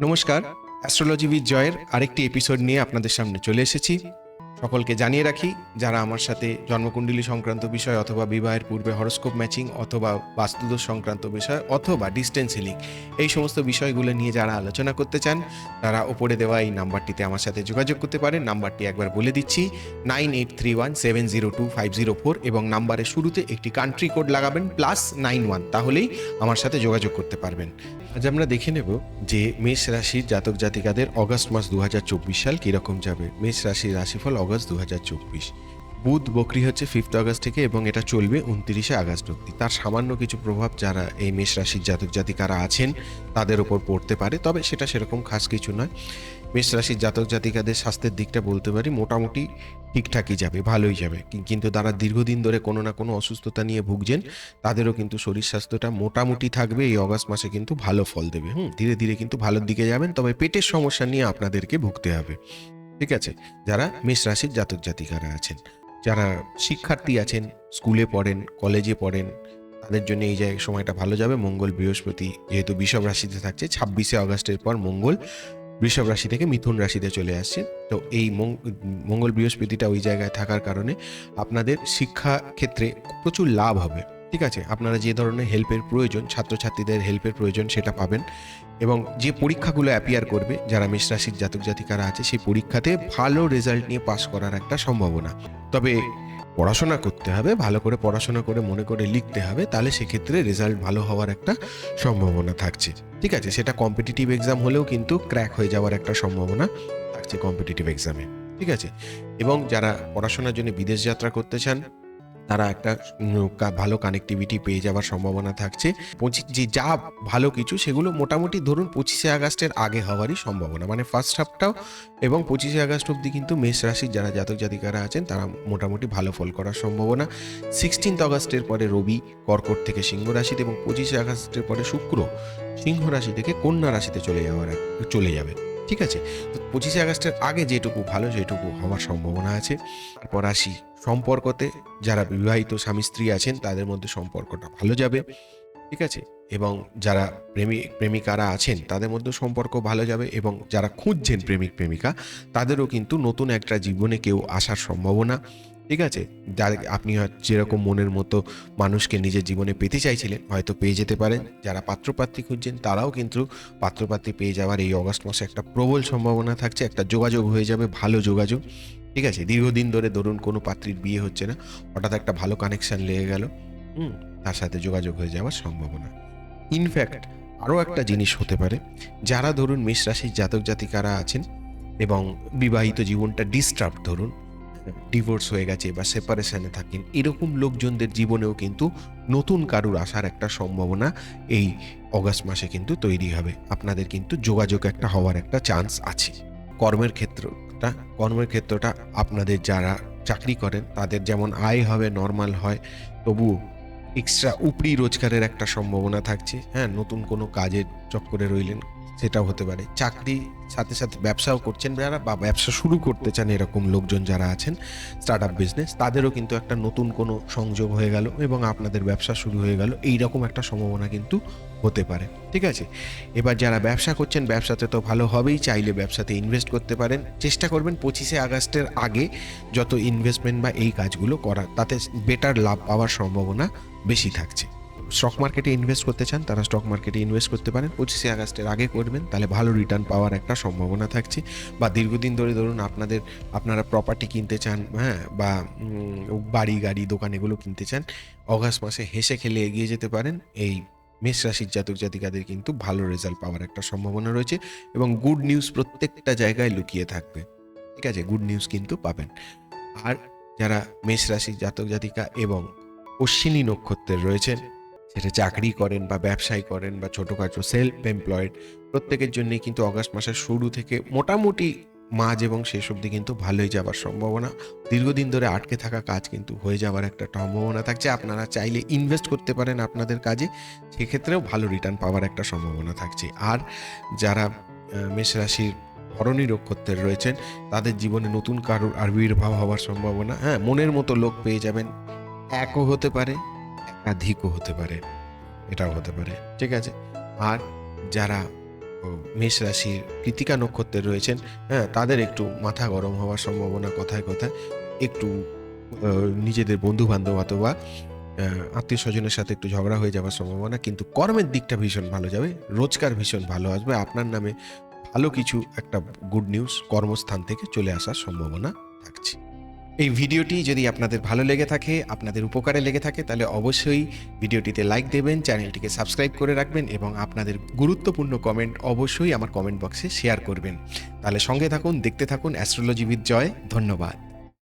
নমস্কার astrology with জয়ের আরেকটি এপিসোড নিয়ে আপনাদের সামনে চলে এসেছি। সকলকে জানিয়ে রাখি, যারা আমার সাথে জন্মকুণ্ডলী সংক্রান্ত বিষয় অথবা বিবাহের পূর্বে হরস্কোপ ম্যাচিং অথবা বাস্তুদোষ সংক্রান্ত বিষয় অথবা ডিস্টেন্স হিলিং এই সমস্ত বিষয়গুলো নিয়ে যারা আলোচনা করতে চান, তারা ওপরে দেওয়া এই নাম্বারটিতে আমার সাথে যোগাযোগ করতে পারেন। নাম্বারটি একবার বলে দিচ্ছি nine eight three one seven zero two five zero four এবং নাম্বারের শুরুতে একটি কান্ট্রি কোড লাগাবেন প্লাস নাইন ওয়ান তাহলেই আমার সাথে যোগাযোগ করতে পারবেন। আজ আমরা দেখে নেব যে মেষ রাশির জাতক জাতিকাদের অগস্ট মাস দু হাজার চব্বিশ সাল কীরকম যাবে। মেষ রাশির রাশিফল অগাস্ট দু বুধ, বকরি হচ্ছে ফিফথ আগস্ট থেকে এবং এটা চলবে উনত্রিশে আগস্ট অব্দি তার সামান্য কিছু প্রভাব যারা এই মেষ রাশির জাতক জাতিকারা আছেন, তাদের ওপর পড়তে পারে, তবে সেটা সেরকম খাস কিছু নয়। মেষ রাশির জাতক জাতিকাদের স্বাস্থ্যের দিকটা বলতে পারি, মোটামুটি ঠিকঠাকই যাবে, ভালোই যাবে। কিন্তু তারা দীর্ঘদিন ধরে কোনো না কোনো অসুস্থতা নিয়ে ভুগছেন, তাদেরও কিন্তু শরীর স্বাস্থ্যটা মোটামুটি থাকবে, এই অগাস্ট মাসে কিন্তু ভালো ফল দেবে। হুম, ধীরে ধীরে কিন্তু ভালোর দিকে যাবেন, তবে পেটের সমস্যা নিয়ে আপনাদেরকে ভুগতে হবে। ঠিক আছে? যারা মেষ রাশির জাতক জাতিকারা আছেন। যারা শিক্ষার্থী আছেন স্কুলে পড়েন কলেজে পড়েন তাদের জন্য এই জায়গায় সময়টা ভালো যাবে। মঙ্গল বৃহস্পতি যেহেতু বিষব রাশিতে থাকছে ছাব্বিশে আগস্টের পর মঙ্গল বৃষভ রাশি থেকে মিথুন রাশিতে চলে আসছে। তো এই মঙ্গল বৃহস্পতিটা ওই জায়গায় থাকার কারণে আপনাদের শিক্ষা ক্ষেত্রে প্রচুর লাভ হবে। ঠিক আছে, আপনারা যে ধরনের হেল্পের প্রয়োজন, ছাত্রছাত্রীদের হেল্পের প্রয়োজন সেটা পাবেন এবং যে পরীক্ষাগুলো অ্যাপিয়ার করবে, যারা মেষ রাশির জাতক জাতিকারা আছে, সেই পরীক্ষাতে ভালো রেজাল্ট নিয়ে পাস করার একটা সম্ভাবনা। তবে পড়াশোনা করতে হবে, ভালো করে পড়াশোনা করে মনে করে লিখতে হবে, তাহলে সেক্ষেত্রে রেজাল্ট ভালো হওয়ার একটা সম্ভাবনা থাকছে। ঠিক আছে, সেটা কম্পিটিটিভ এক্সাম হলেও কিন্তু ক্র্যাক হয়ে যাওয়ার একটা সম্ভাবনা থাকছে কম্পিটিটিভ এক্সামে ঠিক আছে, এবং যারা পড়াশোনার জন্য বিদেশ যাত্রা করতে চান তারা একটা ভালো কানেক্টিভিটি পেয়ে যাওয়ার সম্ভাবনা থাকছে। পঁচিশ, যে যা ভালো কিছু সেগুলো মোটামুটি ধরুন পঁচিশে আগস্টের আগে হওয়ারই সম্ভাবনা। মানে ফার্স্ট হাফটাও এবং পঁচিশে আগস্ট অবধি কিন্তু মেষ রাশির যারা জাতক জাতিকারা আছেন তারা মোটামুটি ভালো ফল করার সম্ভাবনা। সিক্সটিন্থ আগস্টের পরে রবি, কর্কট থেকে সিংহ রাশিতে এবং পঁচিশে আগস্টের পরে শুক্র সিংহ রাশি থেকে কন্যা রাশিতে চলে যাওয়ার চলে যাবে। ঠিক আছে? তো পঁচিশে আগস্টের আগে যেটুকু ভালো, সেটুকু হওয়ার সম্ভাবনা আছে। তারপর আসি সম্পর্কতে। যারা বিবাহিত স্বামী, স্ত্রী আছেন, তাদের মধ্যে সম্পর্কটা ভালো যাবে, ঠিক আছে? এবং যারা প্রেমিক প্রেমিকারা আছেন, তাদের মধ্যে সম্পর্ক ভালো যাবে এবং যারা খুঁজছেন প্রেমিক, প্রেমিকা, তাদেরও কিন্তু নতুন একটা জীবনে কেউ আসার সম্ভাবনা। ঠিক আছে? যার আপনি যেরকম মনের মতো মানুষকে নিজের জীবনে পেতে চাইছিলেন, হয়তো পেয়ে যেতে পারেন। যারা পাত্রপাত্রী খুঁজছেন, তারাও কিন্তু পাত্রপাত্রী পেয়ে যাওয়ার এই অগস্ট মাসে একটা প্রবল সম্ভাবনা থাকছে, একটা যোগাযোগ হয়ে যাবে, ভালো যোগাযোগ। ঠিক আছে? দীর্ঘদিন ধরে ধরুন কোনো পাত্রীর বিয়ে হচ্ছে না, হঠাৎ একটা ভালো কানেকশন লেগে গেল, হুম, তার সাথে যোগাযোগ হয়ে যাওয়ার সম্ভাবনা। ইনফ্যাক্ট আরও একটা জিনিস হতে পারে, যারা ধরুন মেষ রাশির জাতক জাতিকারা আছেন এবং বিবাহিত জীবনটা ডিস্টার্ব ধরুন ডিভোর্স হয়ে গেছে বা সেপারেশনে থাকেন, এরকম লোকজনদের জীবনেও কিন্তু নতুন কারুর আসার একটা সম্ভাবনা এই অগাস্ট মাসে কিন্তু তৈরি হবে। আপনাদের কিন্তু যোগাযোগ একটা হওয়ার একটা চান্স আছে। কর্মের ক্ষেত্রটা কর্মের ক্ষেত্রটা আপনাদের যারা চাকরি করেন, তাদের যেমন আয় হবে নর্মাল হয়, তবু এক্সট্রা উপরি রোজগারের একটা সম্ভাবনা থাকছে। হ্যাঁ নতুন কোনো কাজের চক্করে রইলেন সেটাও হতে পারে। চাকরি সাথে সাথে ব্যবসাও করছেন যারা বা ব্যবসা শুরু করতে চান এরকম লোকজন যারা আছেন স্টার্ট আপ বিজনেস তাদেরও কিন্তু একটা নতুন কোনো সংযোগ হয়ে গেল এবং আপনাদের ব্যবসা শুরু হয়ে গেল। এই রকম একটা সম্ভাবনা কিন্তু হতে পারে। ঠিক আছে? এবার যারা ব্যবসা করছেন, ব্যবসাতে তো ভালো হবেই, চাইলে ব্যবসাতে ইনভেস্ট করতে পারেন। চেষ্টা করবেন পঁচিশে আগস্টের আগে যত ইনভেস্টমেন্ট বা এই কাজগুলো করার, তাতে বেটার লাভ পাওয়ার সম্ভাবনা বেশি থাকছে। স্টক মার্কেটে ইনভেস্ট করতে চান, তারা স্টক মার্কেটে ইনভেস্ট করতে পারেন। পঁচিশে আগস্টের আগে করবেন, তাহলে ভালো রিটার্ন পাওয়ার একটা সম্ভাবনা থাকছে। বা দীর্ঘদিন ধরে ধরুন আপনাদের, আপনারা প্রপার্টি কিনতে চান হ্যাঁ বা বাড়ি, গাড়ি, দোকান এগুলো কিনতে চান, অগাস্ট মাসে হেসে খেলে এগিয়ে যেতে পারেন। এই মেষ রাশির জাতক জাতিকাদের কিন্তু ভালো রেজাল্ট পাওয়ার একটা সম্ভাবনা রয়েছে এবং গুড নিউজ প্রত্যেকটা জায়গায় লুকিয়ে থাকবে। ঠিক আছে গুড নিউজ কিন্তু পাবেন। আর যারা মেষ রাশির জাতক জাতিকা এবং অশ্বিনী নক্ষত্রের রয়েছেন সেটা চাকরি করেন বা ব্যবসায় করেন বা ছোটোখাটো সেলফ এমপ্লয়েড প্রত্যেকের জন্যই কিন্তু অগাস্ট মাসের শুরু থেকে মোটামুটি মাঝ এবং শেষ অবধি কিন্তু ভালোই যাওয়ার সম্ভাবনা। দীর্ঘদিন ধরে আটকে থাকা কাজ কিন্তু হয়ে যাওয়ার একটা সম্ভাবনা থাকছে। আপনারা চাইলে ইনভেস্ট করতে পারেন আপনাদের কাজে সেক্ষেত্রেও ভালো রিটার্ন পাওয়ার একটা সম্ভাবনা থাকছে। আর যারা আহ, মেষ রাশির ভরণী নক্ষত্রের রয়েছেন তাদের জীবনে নতুন কারোর আবির্ভাব হওয়ার সম্ভাবনা হ্যাঁ মনের মতো লোক পেয়ে যাবেন। একও হতে পারে। একাধিকও হতে পারে, এটাও হতে পারে, ঠিক আছে? আর যারা মেষ রাশির কৃতিকা নক্ষত্রের রয়েছেন হ্যাঁ তাদের একটু মাথা গরম হওয়ার সম্ভাবনা কথায় কথায়, একটু নিজেদের বন্ধু বান্ধব অথবা আত্মীয় স্বজনের সাথে একটু ঝগড়া হয়ে যাওয়ার সম্ভাবনা, কিন্তু কর্মের দিকটা ভীষণ ভালো যাবে, রোজগার ভীষণ ভালো আসবে, আপনার নামে ভালো কিছু একটা গুড নিউজ কর্মস্থান থেকে চলে আসার সম্ভাবনা থাকছে। এই ভিডিওটি যদি আপনাদের ভালো লেগে থাকে, আপনাদের উপকারে লেগে থাকে, তাহলে অবশ্যই ভিডিওটিতে লাইক দেবেন, চ্যানেলটিকে সাবস্ক্রাইব করে রাখবেন এবং আপনাদের গুরুত্বপূর্ণ কমেন্ট অবশ্যই আমার কমেন্ট বক্সে শেয়ার করবেন। তাহলে সঙ্গে থাকুন, দেখতে থাকুন অ্যাস্ট্রোলজি উইথ জয় ধন্যবাদ।